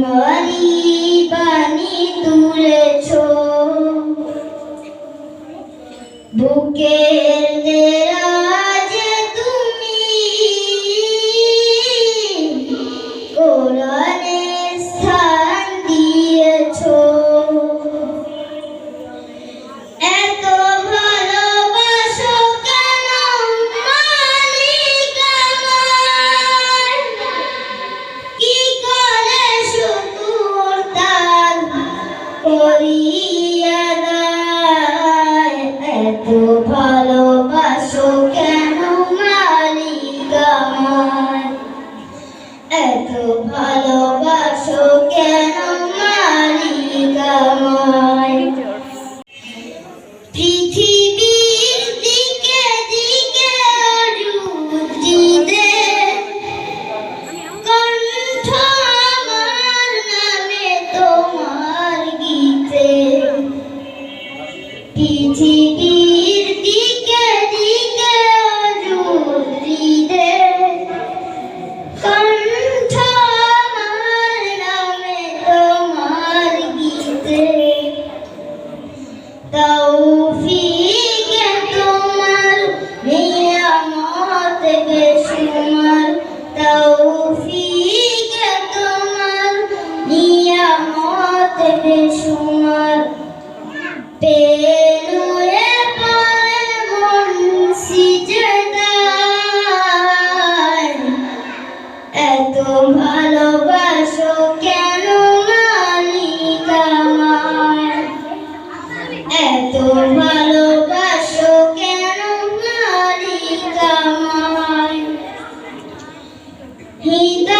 সোনালি পানি তুলেছ। বুকের সোনার পেলুরে পরে মন সিজদায়। এত ভালোবাসো কেন মালিকামায় এত ভালোবাসো কেন মালিকামায় হৃদয়